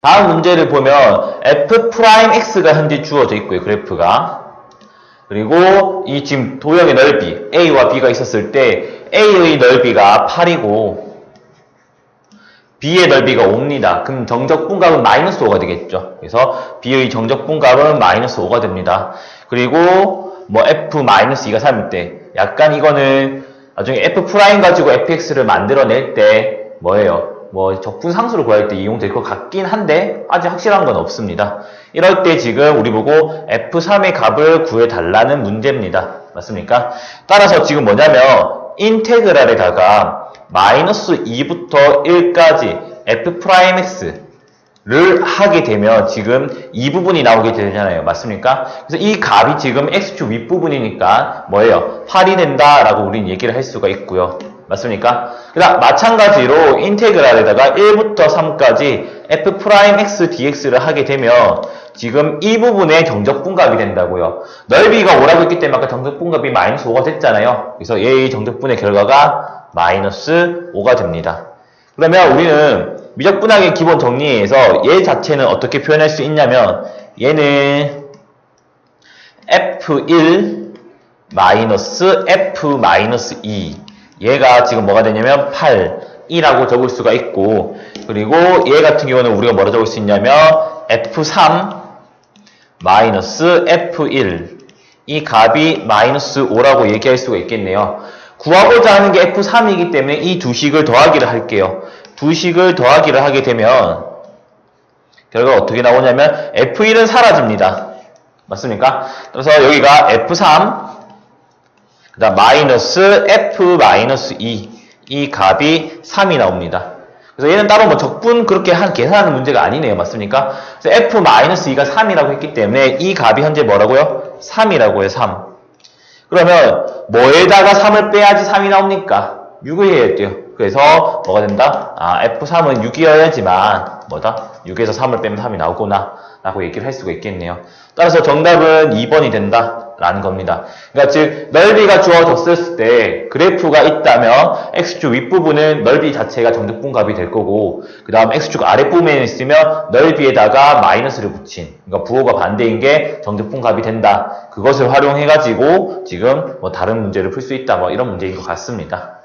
다음 문제를 보면 f 프라임 x가 현재 주어져 있고요. 그래프가. 그리고 이 지금 도형의 넓이 a와 b가 있었을 때 a의 넓이가 8이고 b의 넓이가 5입니다. 그럼 정적분값은 마이너스 5가 되겠죠. 그래서 b의 정적분값은 마이너스 5가 됩니다. 그리고 뭐 f 마이너스 2가 3일 때 약간 이거는 나중에 f 프라임 가지고 fx를 만들어낼 때 뭐예요? 뭐 적분 상수를 구할 때 이용될 것 같긴 한데 아직 확실한 건 없습니다. 이럴 때 지금 우리 보고 f3의 값을 구해달라는 문제입니다. 맞습니까? 따라서 지금 뭐냐면 인테그랄에다가 마이너스 2부터 1까지 f 프라임 x를 하게 되면 지금 이 부분이 나오게 되잖아요. 맞습니까? 그래서 이 값이 지금 x축 윗부분이니까 뭐예요? 8이 된다라고 우리는 얘기를 할 수가 있고요. 맞습니까? 그다음 마찬가지로 인테그랄에다가 1부터 3까지 f 프라임 x dx를 하게 되면 지금 이 부분의 정적분값이 된다고요. 넓이가 5라고 했기 때문에 아까 정적분값이 마이너스 5가 됐잖아요. 그래서 얘의 정적분의 결과가 마이너스 5가 됩니다. 그러면 우리는 미적분학의 기본 정리에서 얘 자체는 어떻게 표현할 수 있냐면 얘는 f1 마이너스 f 마이너스 2 얘가 지금 뭐가 되냐면 8 2라고 적을 수가 있고 그리고 얘 같은 경우는 우리가 뭐라 적을 수 있냐면 f3 마이너스 f1 이 값이 마이너스 5라고 얘기할 수가 있겠네요. 구하고자 하는 게 f3이기 때문에 이 두 식을 더하기를 할게요. 두 식을 더하기를 하게 되면 결과가 어떻게 나오냐면 f1은 사라집니다. 맞습니까? 그래서 여기가 f3 그 다음 마이너스 f 마이너스 2 이 값이 3이 나옵니다. 그래서 얘는 따로 뭐 적분 그렇게 한 계산하는 문제가 아니네요. 맞습니까? 그래서 f 마이너스 2가 3이라고 했기 때문에 이 값이 현재 뭐라고요? 3이라고 해요. 3. 그러면 뭐에다가 3을 빼야지 3이 나옵니까? 6을 해야 돼요. 그래서 뭐가 된다? 아, F3은 6이어야지만 뭐다? 6에서 3을 빼면 3이 나오구나 라고 얘기를 할 수가 있겠네요. 따라서 정답은 2번이 된다 라는 겁니다. 그러니까 즉 넓이가 주어졌을 때 그래프가 있다면 X축 윗부분은 넓이 자체가 정적분값이 될 거고 그 다음 X축 아랫부분에 있으면 넓이에다가 마이너스를 붙인 그러니까 부호가 반대인 게 정적분값이 된다. 그것을 활용해 가지고 지금 뭐 다른 문제를 풀 수 있다 뭐 이런 문제인 것 같습니다.